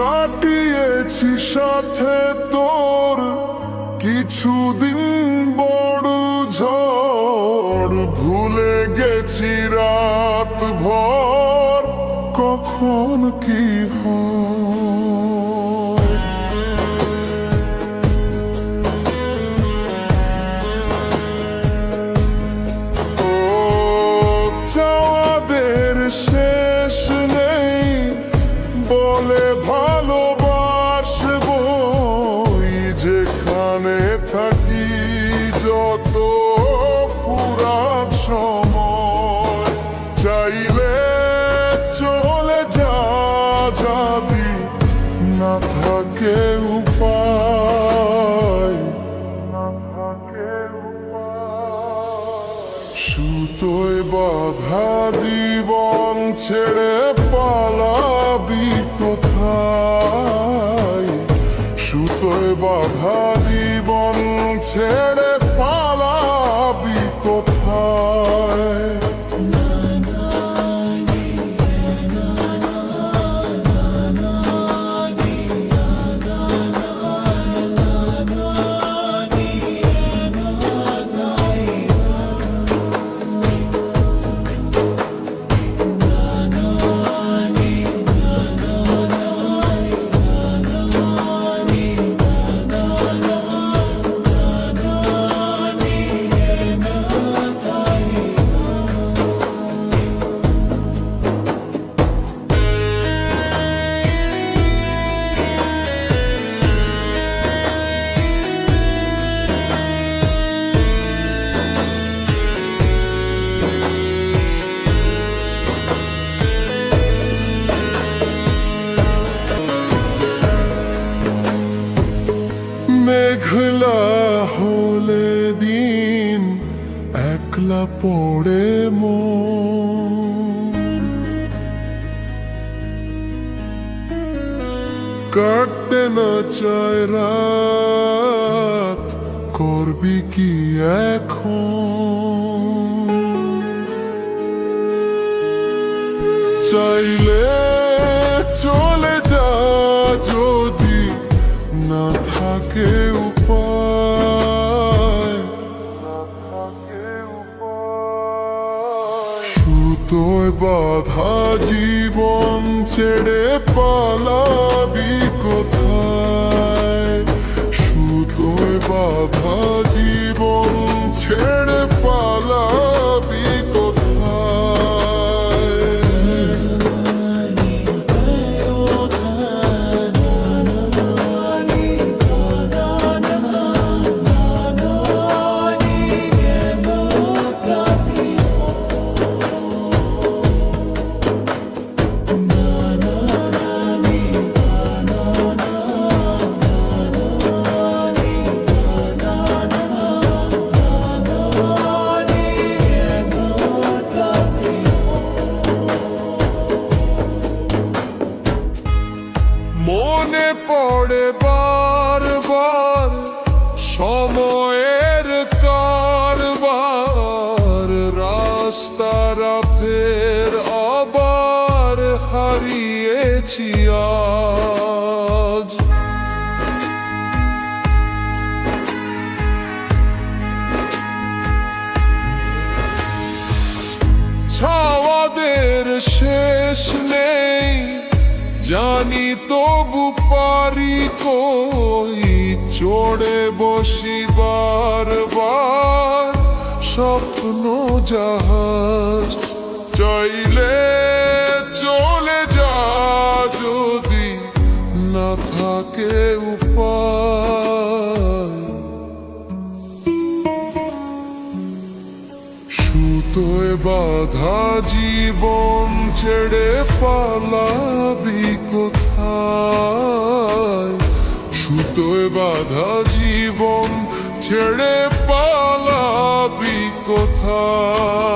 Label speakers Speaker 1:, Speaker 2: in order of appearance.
Speaker 1: কাটিয়েছি সাথে তোর কিছুদিন বড় ভুলে গেছি রাত ভর। সুতোয় বাধা জীবন ছেড়ে একলা পড়ে মন। কাটতে না চায় রাত, করবি কি এখন? চাইলে চলে যা যদি না থাকে সুতোয় বাধা জীবন ছেড়ে পালাবি কোথায়? পড়ে বারবার সময়ের কারবার রাস্তারা ফের আবার হারিয়েছি আজ। ছাওয়াদের শেষ জানি তবু পারি কই চড়ে বসি বারবার স্বপ্ন জাহাজ চাইলে চলে যা যদি না থাকে উপায়। সুতোয় বাধা জীবন ছেড়ে পালাবি কোথায়? সুতোয় বাধা জীবন ছেড়ে পালাবি কোথায়?